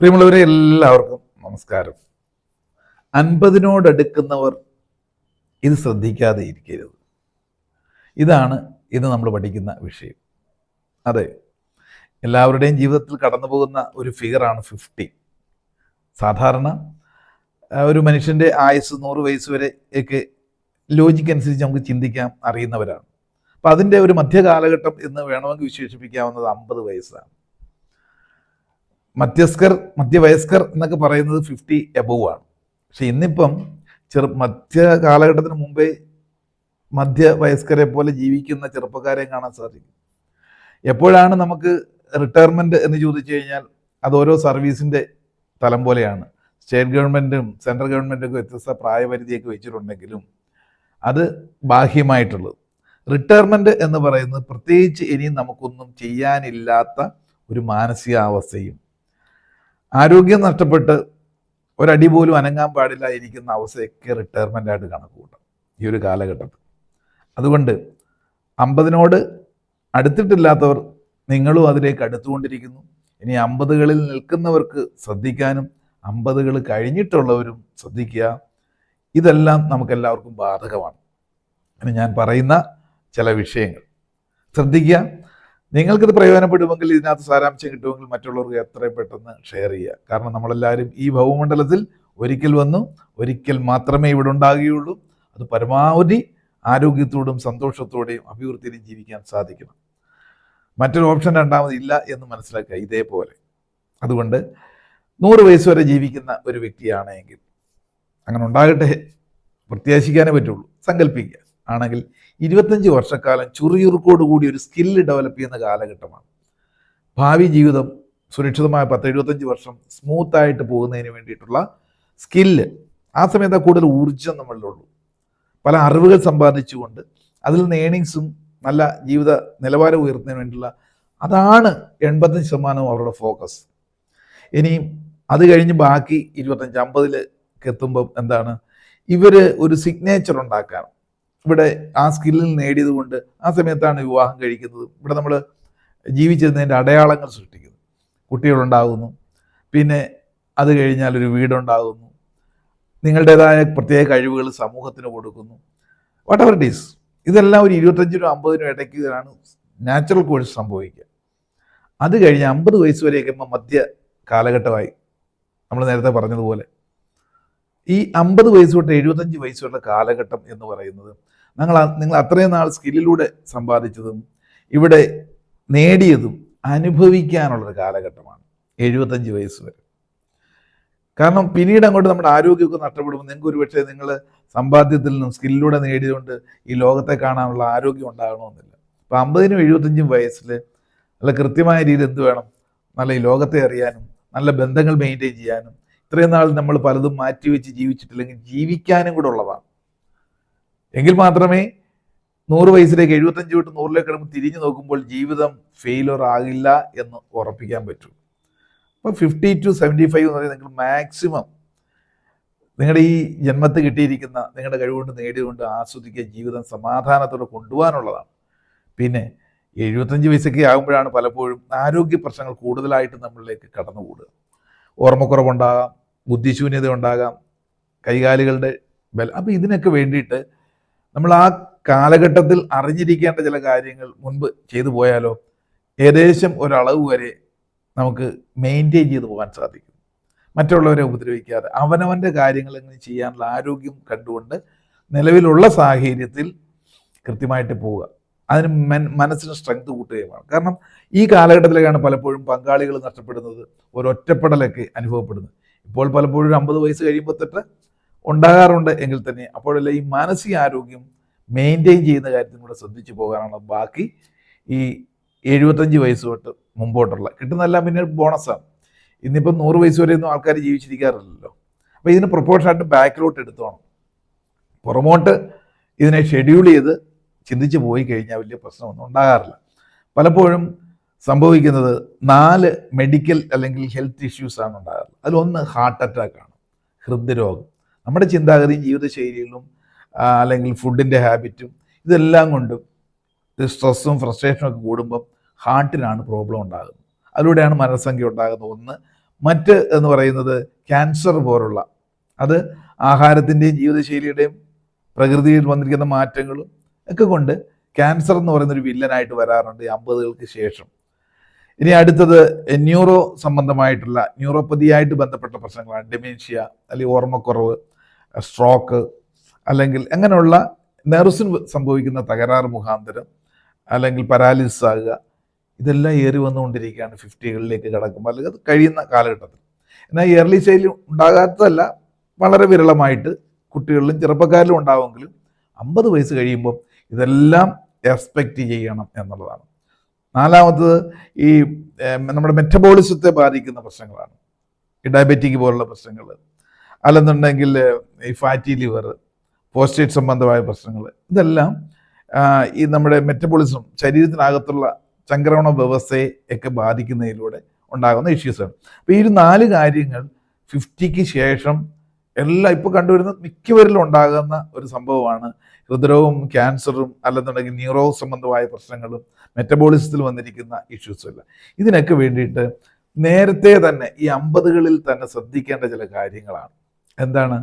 പ്രിയമുള്ളവരെ എല്ലാവർക്കും നമസ്കാരം. അൻപതിനോടടുക്കുന്നവർ ഇത് ശ്രദ്ധിക്കാതെ ഇരിക്കരുത്. ഇതാണ് ഇന്ന് നമ്മൾ പഠിക്കുന്ന വിഷയം. അതെ എല്ലാവരുടെയും ജീവിതത്തിൽ കടന്നു പോകുന്ന ഒരു ഫിഗറാണ് ഫിഫ്റ്റി സാധാരണ ഒരു മനുഷ്യന്റെ ആയുസ് നൂറ് വയസ്സ് വരെ ഒക്കെ ലോജിക്ക് അനുസരിച്ച് നമുക്ക് ചിന്തിക്കാം അറിയുന്നവരാണ്. അപ്പം അതിന്റെ ഒരു മധ്യകാലഘട്ടം എന്ന് വേണമെങ്കിൽ വിശേഷിപ്പിക്കാവുന്നത് അമ്പത് വയസ്സാണ്. മധ്യസ്കർ മധ്യവയസ്കർ എന്നൊക്കെ പറയുന്നത് ഫിഫ്റ്റി എബവ് ആണ്. പക്ഷെ ഇന്നിപ്പം ചെറു മധ്യ കാലഘട്ടത്തിന് മുമ്പേ മധ്യവയസ്കരെ പോലെ ജീവിക്കുന്ന ചെറുപ്പക്കാരെ കാണാൻ സാധിക്കും. എപ്പോഴാണ് നമുക്ക് റിട്ടയർമെന്റ് എന്ന് ചോദിച്ചു കഴിഞ്ഞാൽ അത് ഓരോ സർവീസിന്റെ തലം പോലെയാണ്. സ്റ്റേറ്റ് ഗവൺമെന്റും സെൻട്രൽ ഗവൺമെന്റും ഒക്കെ വ്യത്യസ്ത പ്രായപരിധിയൊക്കെ വെച്ചിട്ടുണ്ടെങ്കിലും അത് ബാഹ്യമായിട്ടുള്ളത്. റിട്ടയർമെന്റ് എന്ന് പറയുന്നത് പ്രത്യേകിച്ച് ഇനിയും നമുക്കൊന്നും ചെയ്യാനില്ലാത്ത ഒരു മാനസികാവസ്ഥയും ആരോഗ്യം നഷ്ടപ്പെട്ട് ഒരടി പോലും അനങ്ങാൻ പാടില്ല ഇരിക്കുന്ന അവസ്ഥയൊക്കെ റിട്ടയർമെന്റ് ആയിട്ട് കണക്ക് കൂട്ടാം ഈ ഒരു കാലഘട്ടത്തിൽ. അതുകൊണ്ട് അമ്പതിനോട് അടുത്തിട്ടില്ലാത്തവർ നിങ്ങളും അതിലേക്ക് അടുത്തുകൊണ്ടിരിക്കുന്നു. ഇനി അമ്പതുകളിൽ നിൽക്കുന്നവർക്ക് ശ്രദ്ധിക്കാനും അമ്പതുകൾ കഴിഞ്ഞിട്ടുള്ളവരും ശ്രദ്ധിക്കുക. ഇതെല്ലാം നമുക്കെല്ലാവർക്കും ബാധകമാണ്. ഇനി ഞാൻ പറയുന്ന ചില വിഷയങ്ങൾ. ശ്രദ്ധിക്കുക നിങ്ങൾക്കിത് പ്രയോജനപ്പെടുമെങ്കിൽ ഇതിനകത്ത് സാരാംശം കിട്ടുമെങ്കിൽ മറ്റുള്ളവർക്ക് എത്രയും പെട്ടെന്ന് ഷെയർ ചെയ്യുക. കാരണം നമ്മളെല്ലാവരും ഈ ഭൗമണ്ഡലത്തിൽ ഒരിക്കൽ വന്നു ഒരിക്കൽ മാത്രമേ ഇവിടെ ഉണ്ടാകുകയുള്ളൂ. അത് പരമാവധി ആരോഗ്യത്തോടും സന്തോഷത്തോടെയും അഭിവൃദ്ധിയിലും ജീവിക്കാൻ സാധിക്കണം. മറ്റൊരു ഓപ്ഷൻ രണ്ടാമത് ഇല്ല എന്ന് മനസ്സിലാക്കുക ഇതേപോലെ. അതുകൊണ്ട് നൂറ് വയസ്സ് വരെ ജീവിക്കുന്ന ഒരു വ്യക്തിയാണെങ്കിൽ അങ്ങനെ ഉണ്ടാകട്ടെ. പ്രത്യാശിക്കാനേ പറ്റുള്ളൂ. സങ്കല്പിക്കുക ആണെങ്കിൽ ഇരുപത്തഞ്ച് വർഷക്കാലം ചുറിയുറുക്കോട് കൂടി ഒരു സ്കില്ല് ഡെവലപ്പ് ചെയ്യുന്ന കാലഘട്ടമാണ്. ഭാവി ജീവിതം സുരക്ഷിതമായ പത്ത് എഴുപത്തഞ്ച് വർഷം സ്മൂത്തായിട്ട് പോകുന്നതിന് വേണ്ടിയിട്ടുള്ള സ്കില്ല് ആ സമയത്ത് കൂടുതൽ ഊർജം നമ്മളിലുള്ളൂ. പല അറിവുകൾ സമ്പാദിച്ചുകൊണ്ട് അതിൽ നിന്ന് ഏണിങ്സും നല്ല ജീവിത നിലവാരം ഉയർത്തുന്നതിന് വേണ്ടിയുള്ള അതാണ് എൺപത്തഞ്ച് ശതമാനവും അവരുടെ ഫോക്കസ് ഇനിയും അത് കഴിഞ്ഞ് ബാക്കി ഇരുപത്തഞ്ച് അമ്പതിലേക്ക് എത്തുമ്പോൾ എന്താണ്? ഇവർ ഒരു സിഗ്നേച്ചർ ഉണ്ടാക്കാൻ ഇവിടെ ആ സ്കില്ലിൽ നേടിയത് കൊണ്ട് ആ സമയത്താണ് വിവാഹം കഴിക്കുന്നത്. ഇവിടെ നമ്മൾ ജീവിച്ചിരുന്നതിന്റെ അടയാളങ്ങൾ സൃഷ്ടിക്കുന്നു. കുട്ടികളുണ്ടാകുന്നു. പിന്നെ അത് കഴിഞ്ഞാൽ ഒരു വീടുണ്ടാകുന്നു. നിങ്ങളുടേതായ പ്രത്യേക കഴിവുകൾ സമൂഹത്തിന് കൊടുക്കുന്നു. വാട്ട് എവർ ഇറ്റ് ഈസ് ഇതെല്ലാം ഒരു ഇരുപത്തഞ്ചിനും അമ്പതിനും ഇടയ്ക്കാണ് നാച്ചുറൽ കോഴ്സ് സംഭവിക്കുക. അത് കഴിഞ്ഞ് അമ്പത് വയസ്സ് വരെയൊക്കെ ഇപ്പം മധ്യ കാലഘട്ടമായി. നമ്മൾ നേരത്തെ പറഞ്ഞതുപോലെ. ഈ അമ്പത് വയസ്സ് തൊട്ട് എഴുപത്തഞ്ച് വയസ്സ് വരെയുള്ള കാലഘട്ടം എന്ന് പറയുന്നത് നിങ്ങൾ നിങ്ങൾ അത്രയും നാൾ സ്കില്ലിലൂടെ സമ്പാദിച്ചതും ഇവിടെ നേടിയതും അനുഭവിക്കാനുള്ളൊരു കാലഘട്ടമാണ് എഴുപത്തഞ്ച് വയസ്സ് വരെ. കാരണം പിന്നീട് അങ്ങോട്ട് നമ്മുടെ ആരോഗ്യമൊക്കെ നഷ്ടപ്പെടുമ്പോൾ നിങ്ങൾക്ക് ഒരുപക്ഷെ നിങ്ങൾ സമ്പാദ്യത്തിൽ നിന്നും സ്കില്ലിലൂടെ നേടിയതുകൊണ്ട് ഈ ലോകത്തെ കാണാനുള്ള ആരോഗ്യം ഉണ്ടാകണമെന്നില്ല. അപ്പോൾ അമ്പതിനും എഴുപത്തഞ്ചും വയസ്സിൽ നല്ല കൃത്യമായ രീതിയിൽ എന്ത് വേണം? നല്ല ഈ ലോകത്തെ അറിയാനും നല്ല ബന്ധങ്ങൾ മെയിന്റെയിൻ ചെയ്യാനും ഇത്രയും നാൾ നമ്മൾ പലതും മാറ്റിവെച്ച് ജീവിച്ചിട്ടില്ലെങ്കിൽ ജീവിക്കാനും കൂടെ ഉള്ളതാണ്. എങ്കിൽ മാത്രമേ നൂറ് വയസ്സിലേക്ക് എഴുപത്തഞ്ച് തൊട്ട് നൂറിലേക്ക് കിടക്കുമ്പോൾ തിരിഞ്ഞു നോക്കുമ്പോൾ ജീവിതം ഫെയിലർ ആകില്ല എന്ന് ഉറപ്പിക്കാൻ പറ്റൂ. അപ്പോൾ ഫിഫ്റ്റി ടു സെവന്റി ഫൈവ് എന്ന് പറയുന്നത് നിങ്ങൾ മാക്സിമം നിങ്ങളുടെ ഈ ജന്മത്ത് കിട്ടിയിരിക്കുന്ന നിങ്ങളുടെ കഴിവുകൊണ്ട് നേടിയതുകൊണ്ട് ആസ്വദിക്കുക ജീവിതം സമാധാനത്തോടെ കൊണ്ടുപോകാനുള്ളതാണ്. പിന്നെ എഴുപത്തഞ്ച് വയസ്സൊക്കെ ആകുമ്പോഴാണ് പലപ്പോഴും ആരോഗ്യ പ്രശ്നങ്ങൾ കൂടുതലായിട്ട് നമ്മളിലേക്ക് കടന്നുകൂടുക. ഓർമ്മക്കുറവുണ്ടാകാം ബുദ്ധിശൂന്യത ഉണ്ടാകാം കൈകാലുകളുടെ ബലം അപ്പോൾ ഇതിനൊക്കെ വേണ്ടിയിട്ട് നമ്മൾ ആ കാലഘട്ടത്തിൽ അറിഞ്ഞിരിക്കേണ്ട ചില കാര്യങ്ങൾ മുൻപ് ചെയ്തു പോയാലോ ഏകദേശം ഒരളവ് വരെ നമുക്ക് മെയിന്റെയിൻ ചെയ്തു പോകാൻ സാധിക്കും. മറ്റുള്ളവരെ ഉപദ്രവിക്കാതെ അവനവന്റെ കാര്യങ്ങൾ എങ്ങനെ ചെയ്യാനുള്ള ആരോഗ്യം കണ്ടുകൊണ്ട് നിലവിലുള്ള സാഹചര്യത്തിൽ കൃത്യമായിട്ട് പോവുക. അതിന് മെൻ മനസ്സിന് സ്ട്രെങ്ത് കൂട്ടുകയുമാണ് കാരണം ഈ കാലഘട്ടത്തിലേക്കാണ് പലപ്പോഴും പങ്കാളികൾ നഷ്ടപ്പെടുന്നത് ഒരൊറ്റപ്പെടലൊക്കെ അനുഭവപ്പെടുന്നത്. ഇപ്പോൾ പലപ്പോഴും ഒരു അമ്പത് വയസ്സ് കഴിയുമ്പോൾ തൊട്ട് ഉണ്ടാകാറുണ്ട് എങ്കിൽ തന്നെ അപ്പോഴല്ല ഈ മാനസിക ആരോഗ്യം മെയിന്റെയിൻ ചെയ്യുന്ന കാര്യത്തിനും കൂടെ ശ്രദ്ധിച്ചു പോകാനാണ് ബാക്കി ഈ എഴുപത്തഞ്ച് വയസ്സ് തൊട്ട് മുമ്പോട്ടുള്ള കിട്ടുന്നതെല്ലാം പിന്നെ ബോണസാണ് ഇന്നിപ്പം നൂറ് വയസ്സ് വരെയൊന്നും ആൾക്കാർ ജീവിച്ചിരിക്കാറില്ലല്ലോ. അപ്പോൾ ഇതിന് പ്രൊപ്പോർഷനായിട്ട് ബാക്കിലോട്ട് എടുത്തോണം. പുറമോട്ട് ഇതിനെ ഷെഡ്യൂൾ ചെയ്ത് ചിന്തിച്ച് പോയി കഴിഞ്ഞാൽ വലിയ പ്രശ്നമൊന്നും ഉണ്ടാകാറില്ല. പലപ്പോഴും സംഭവിക്കുന്നത് നാല് മെഡിക്കൽ അല്ലെങ്കിൽ ഹെൽത്ത് ഇഷ്യൂസ് ആണ് ഉണ്ടാകാറ് അതിലൊന്ന് ഹാർട്ട് അറ്റാക്കാണ് ഹൃദ്രോഗം. നമ്മുടെ ചിന്താഗതിയും ജീവിതശൈലികളും അല്ലെങ്കിൽ ഫുഡിന്റെ ഹാബിറ്റും ഇതെല്ലാം കൊണ്ടും സ്ട്രെസ്സും ഫ്രസ്ട്രേഷനും ഒക്കെ കൂടുമ്പം ഹാർട്ടിനാണ് പ്രോബ്ലം ഉണ്ടാകുന്നത്. അതിലൂടെയാണ് മനസ്സംഖ്യ ഉണ്ടാകുന്നത്. ഒന്ന് മറ്റ് എന്ന് പറയുന്നത് ക്യാൻസർ പോലുള്ള അത് ആഹാരത്തിന്റെയും ജീവിതശൈലിയുടെയും പ്രകൃതിയിൽ വന്നിരിക്കുന്ന മാറ്റങ്ങളും ഒക്കെ കൊണ്ട് ക്യാൻസർ എന്ന് പറയുന്നൊരു വില്ലനായിട്ട് വരാറുണ്ട് ഈ അമ്പതുകൾക്ക് ശേഷം. ഇനി അടുത്തത് ന്യൂറോ സംബന്ധമായിട്ടുള്ള ന്യൂറോപ്പതിയായിട്ട് ബന്ധപ്പെട്ട പ്രശ്നങ്ങളാണ്. ഡെമേൻഷ്യ അല്ലെങ്കിൽ ഓർമ്മക്കുറവ് സ്ട്രോക്ക് അല്ലെങ്കിൽ അങ്ങനെയുള്ള നെർവ്സിന് സംഭവിക്കുന്ന തകരാറ് മുഖാന്തരം അല്ലെങ്കിൽ പരാലിസിസ് ആകുക ഇതെല്ലാം ഏറി വന്നുകൊണ്ടിരിക്കുകയാണ് ഫിഫ്റ്റികളിലേക്ക് കിടക്കുമ്പോൾ അല്ലെങ്കിൽ അത് കഴിയുന്ന കാലഘട്ടത്തിൽ. എന്നാൽ ഇയർലി ശൈലി ഉണ്ടാകാത്തതല്ല വളരെ വിരളമായിട്ട് കുട്ടികളിലും ചെറുപ്പക്കാരിലും ഉണ്ടാവുമെങ്കിലും അമ്പത് വയസ്സ് കഴിയുമ്പോൾ ഇതെല്ലാം എക്സ്പെക്റ്റ് ചെയ്യണം എന്നുള്ളതാണ്. നാലാമത്തത് ഈ നമ്മുടെ മെറ്റബോളിസത്തെ ബാധിക്കുന്ന പ്രശ്നങ്ങളാണ്. ഈ ഡയബറ്റിക് പോലുള്ള പ്രശ്നങ്ങൾ. അല്ലെന്നുണ്ടെങ്കിൽ ഈ ഫാറ്റി ലിവർ പോസ്റ്റേറ്റ് സംബന്ധമായ പ്രശ്നങ്ങൾ. ഇതെല്ലാം ഈ നമ്മുടെ മെറ്റബോളിസം ശരീരത്തിനകത്തുള്ള ചംക്രമണ വ്യവസ്ഥയെ ഒക്കെ ബാധിക്കുന്നതിലൂടെ ഉണ്ടാകുന്ന ഇഷ്യൂസാണ് അപ്പോൾ ഈ ഒരു നാല് കാര്യങ്ങൾ ഫിഫ്റ്റിക്ക് ശേഷം എല്ലാം ഇപ്പോൾ കണ്ടുവരുന്ന മിക്കവരിലും ഉണ്ടാകുന്ന ഒരു സംഭവമാണ് ഹൃദ്രോഗവും ക്യാൻസറും അല്ലെന്നുണ്ടെങ്കിൽ ന്യൂറോ സംബന്ധമായ പ്രശ്നങ്ങളും മെറ്റബോളിസത്തിൽ വന്നിരിക്കുന്ന ഇഷ്യൂസും എല്ലാം. ഇതിനൊക്കെ വേണ്ടിയിട്ട് നേരത്തെ തന്നെ ഈ അമ്പതുകളിൽ തന്നെ ശ്രദ്ധിക്കേണ്ട ചില കാര്യങ്ങളാണ്. എന്താണ്?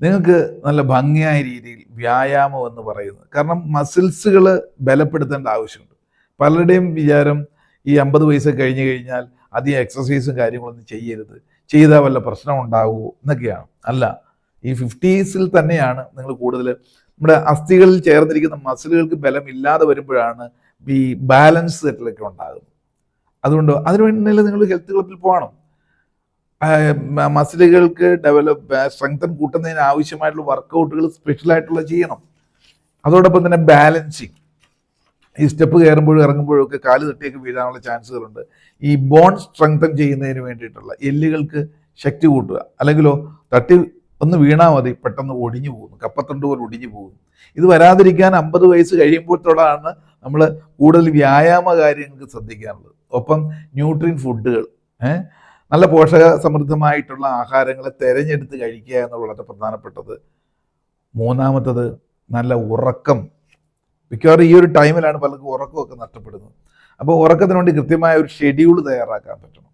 നിങ്ങൾക്ക് നല്ല ഭംഗിയായ രീതിയിൽ വ്യായാമം എന്ന് പറയുന്നത്. കാരണം മസിൽസുകൾ ബലപ്പെടുത്തേണ്ട ആവശ്യമുണ്ട്. പലരുടെയും വിചാരം ഈ അമ്പത് വയസ്സ് കഴിഞ്ഞു കഴിഞ്ഞാൽ അധികം എക്സസൈസും കാര്യങ്ങളൊന്നും ചെയ്യരുത്. ചെയ്താൽ വല്ല പ്രശ്നം ഉണ്ടാകുമോ എന്നൊക്കെയാണ്. അല്ല ഈ ഫിഫ്റ്റീസിൽ തന്നെയാണ് നിങ്ങൾ കൂടുതൽ നമ്മുടെ അസ്ഥികളിൽ ചേർന്നിരിക്കുന്ന മസിലുകൾക്ക് ബലം ബലമില്ലാതെ വരുമ്പോഴാണ് ഈ ബാലൻസ് സെറ്റിലൊക്കെ ഉണ്ടാകുന്നത്. അതുകൊണ്ട് അതിനുവേണ്ടി നിങ്ങൾ ഹെൽത്ത് ക്ലബിൽ പോകണം? മസിലുകൾക്ക് ഡെവലപ്പ് സ്ട്രെങ്തൻ കൂട്ടുന്നതിന് ആവശ്യമായിട്ടുള്ള വർക്കൗട്ടുകൾ സ്പെഷ്യലായിട്ടുള്ള ചെയ്യണം. അതോടൊപ്പം തന്നെ ബാലൻസിങ് ഈ സ്റ്റെപ്പ് കയറുമ്പോഴും ഇറങ്ങുമ്പോഴും ഒക്കെ കാൽ തട്ടിയൊക്കെ വീഴാനുള്ള ചാൻസുകളുണ്ട് ഈ ബോൺ സ്ട്രെങ്തൻ ചെയ്യുന്നതിന് വേണ്ടിയിട്ടുള്ള എല്ലുകൾക്ക് ശക്തി കൂട്ടുക. അല്ലെങ്കിലോ തട്ടി ഒന്ന് വീണാൽ മതി പെട്ടെന്ന് ഒടിഞ്ഞു പോകുന്നു. കപ്പത്തണ്ട് പോലെ ഒടിഞ്ഞു പോകുന്നു. ഇത് വരാതിരിക്കാൻ അമ്പത് വയസ്സ് കഴിയുമ്പോഴത്തോടാണ് നമ്മൾ കൂടുതൽ വ്യായാമ കാര്യങ്ങൾക്ക് ശ്രദ്ധിക്കാനുള്ളത് ഒപ്പം ന്യൂട്രിൻ ഫുഡുകൾ ഏഹ് നല്ല പോഷക സമൃദ്ധമായിട്ടുള്ള ആഹാരങ്ങളെ തിരഞ്ഞെടുത്ത് കഴിക്കുക എന്നുള്ളത് വളരെ പ്രധാനപ്പെട്ടത്. മൂന്നാമത്തത് നല്ല ഉറക്കം. മിക്കവാറും ഈ ഒരു ടൈമിലാണ് പലർക്കും ഉറക്കമൊക്കെ നഷ്ടപ്പെടുന്നത്. അപ്പോൾ ഉറക്കത്തിന് വേണ്ടി കൃത്യമായ ഒരു ഷെഡ്യൂൾ തയ്യാറാക്കാൻ പറ്റണം.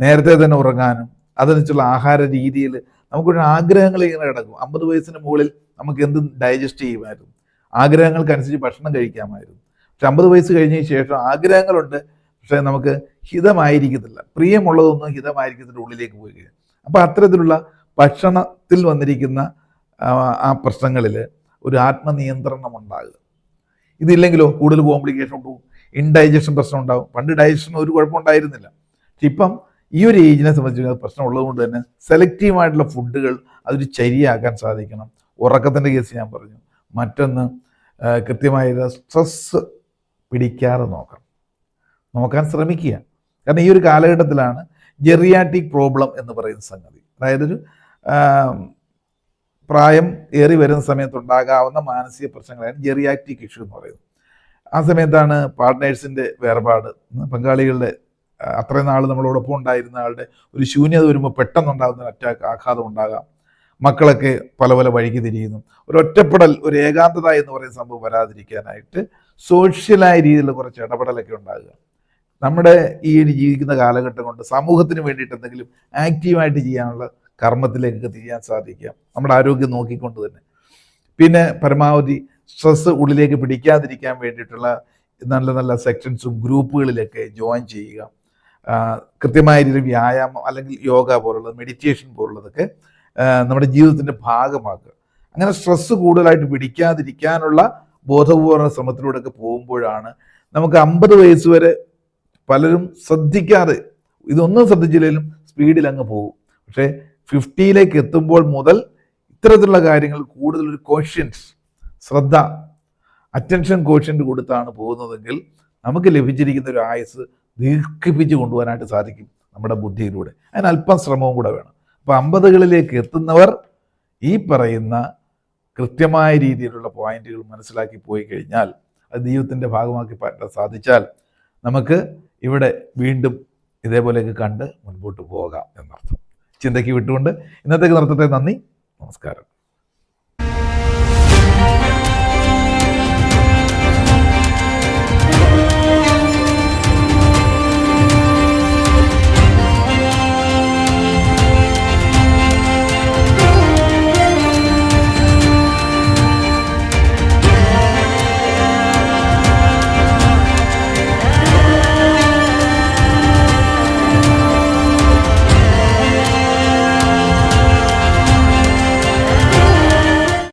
നേരത്തെ തന്നെ ഉറങ്ങാനും അതനുസരിച്ചുള്ള ആഹാര രീതിയിൽ നമുക്കൊരു ആഗ്രഹങ്ങൾ ഇങ്ങനെ കിടക്കും. അമ്പത് വയസ്സിന് മുകളിൽ നമുക്ക് എന്ത് ഡൈജസ്റ്റ് ചെയ്യുമായിരുന്നു? ആഗ്രഹങ്ങൾക്കനുസരിച്ച് ഭക്ഷണം കഴിക്കാമായിരുന്നു. പക്ഷെ അമ്പത് വയസ്സ് കഴിഞ്ഞതിന് ശേഷം ആഗ്രഹങ്ങളുണ്ട്. പക്ഷേ നമുക്ക് ഹിതമായിരിക്കത്തില്ല. പ്രിയമുള്ളതൊന്നും ഹിതമായിരിക്കത്തില്ല ഉള്ളിലേക്ക് പോയി കഴിഞ്ഞാൽ. അപ്പോൾ അത്തരത്തിലുള്ള ഭക്ഷണത്തിൽ വന്നിരിക്കുന്ന ആ, പ്രശ്നങ്ങളിൽ ഒരു ആത്മനിയന്ത്രണം ഉണ്ടാകുക ഇതില്ലെങ്കിലോ കൂടുതൽ കോംപ്ലിക്കേഷൻ ഉണ്ടാവും ഇൻഡൈജഷൻ പ്രശ്നം ഉണ്ടാവും. പണ്ട് ഡൈജഷൻ ഒരു കുഴപ്പമുണ്ടായിരുന്നില്ല പക്ഷെ ഇപ്പം ഈ ഒരു ഏജിനെ സംബന്ധിച്ച് പ്രശ്നം ഉള്ളതുകൊണ്ട് തന്നെ സെലക്റ്റീവായിട്ടുള്ള ഫുഡുകൾ അതൊരു ചരിയാക്കാൻ സാധിക്കണം. ഉറക്കത്തിന്റെ കേസ് ഞാൻ പറഞ്ഞു. മറ്റൊന്ന് കൃത്യമായ സ്ട്രെസ് പിടിക്കാതെ നോക്കണം. നോക്കാൻ ശ്രമിക്കുക. കാരണം ഈ ഒരു കാലഘട്ടത്തിലാണ് ജെറിയാറ്റിക് പ്രോബ്ലം എന്ന് പറയുന്ന സംഗതി. അതായത് ഒരു പ്രായം ഏറി വരുന്ന സമയത്ത് ഉണ്ടാകാവുന്ന മാനസിക പ്രശ്നങ്ങളാണ് ജെറിയാറ്റിക് ഇഷ്യൂ എന്ന് പറയുന്നത്. ആ സമയത്താണ് പാർട്ട്നേഴ്സിന്റെ വേർപാട്. പങ്കാളികളുടെ അത്രയും നാൾ നമ്മളോടൊപ്പം ഉണ്ടായിരുന്ന ആളുടെ ഒരു ശൂന്യത വരുമ്പോൾ പെട്ടെന്നുണ്ടാകുന്ന അറ്റാക്ക് ആഘാതം ഉണ്ടാകാം. മക്കളൊക്കെ പല പല വഴിക്ക് തിരിയുന്നു. ഒരു ഒറ്റപ്പെടൽ ഒരു ഏകാന്തത എന്ന് പറയുന്ന സംഭവം വരാതിരിക്കാനായിട്ട് സോഷ്യലായ രീതിയിലുള്ള കുറച്ച് ഇടപെടലൊക്കെ ഉണ്ടാകുക. നമ്മുടെ ഈ ഒരു ജീവിക്കുന്ന കാലഘട്ടം കൊണ്ട് സമൂഹത്തിന് വേണ്ടിയിട്ട് എന്തെങ്കിലും ആക്റ്റീവായിട്ട് ചെയ്യാനുള്ള കർമ്മത്തിലേക്ക് തിരിയാൻ സാധിക്കാം. നമ്മുടെ ആരോഗ്യം നോക്കിക്കൊണ്ട് തന്നെ. പിന്നെ പരമാവധി സ്ട്രെസ് ഉള്ളിലേക്ക് പിടിക്കാതിരിക്കാൻ വേണ്ടിയിട്ടുള്ള നല്ല നല്ല സെക്ഷൻസും ഗ്രൂപ്പുകളിലൊക്കെ ജോയിൻ ചെയ്യുക. കൃത്യമായ രീതിയിൽ വ്യായാമം അല്ലെങ്കിൽ യോഗ പോലുള്ളത് മെഡിറ്റേഷൻ പോലുള്ളതൊക്കെ നമ്മുടെ ജീവിതത്തിന്റെ ഭാഗമാക്കുക. അങ്ങനെ സ്ട്രെസ്സ് കൂടുതലായിട്ട് പിടിക്കാതിരിക്കാനുള്ള ബോധപൂർവ ശ്രമത്തിലൂടെയൊക്കെ പോകുമ്പോഴാണ് നമുക്ക് അമ്പത് വയസ്സ് വരെ പലരും ശ്രദ്ധിക്കാതെ ഇതൊന്നും ശ്രദ്ധിച്ചില്ലെങ്കിലും സ്പീഡിൽ അങ്ങ് പോകും. പക്ഷേ ഫിഫ്റ്റിയിലേക്ക് എത്തുമ്പോൾ മുതൽ ഇത്തരത്തിലുള്ള കാര്യങ്ങൾ കൂടുതൽ ഒരു കോഷ്യൻസ് ശ്രദ്ധ അറ്റൻഷൻ കോഷ്യന്റ് കൊടുത്താണ് പോകുന്നതെങ്കിൽ നമുക്ക് ലഭിച്ചിരിക്കുന്ന ഒരു ആയുസ് ദീർഘിപ്പിച്ച് കൊണ്ടുപോകാനായിട്ട് സാധിക്കും നമ്മുടെ ബുദ്ധിയിലൂടെ. അതിന് അല്പം ശ്രമവും കൂടെ വേണം. അപ്പോൾ അമ്പതുകളിലേക്ക് എത്തുന്നവർ ഈ പറയുന്ന കൃത്യമായ രീതിയിലുള്ള പോയിന്റുകൾ മനസ്സിലാക്കി പോയി കഴിഞ്ഞാൽ അത് ദൈവത്തിന്റെ ഭാഗമാക്കി പറ്റാൻ സാധിച്ചാൽ നമുക്ക് ഇവിടെ വീണ്ടും ഇതേപോലെയൊക്കെ കണ്ട് മുൻപോട്ട് പോകാം എന്നർത്ഥം. ചിന്തയ്ക്ക് വിട്ടുകൊണ്ട് ഇന്നത്തേക്ക് നിർത്തട്ടെ നന്ദി നമസ്കാരം.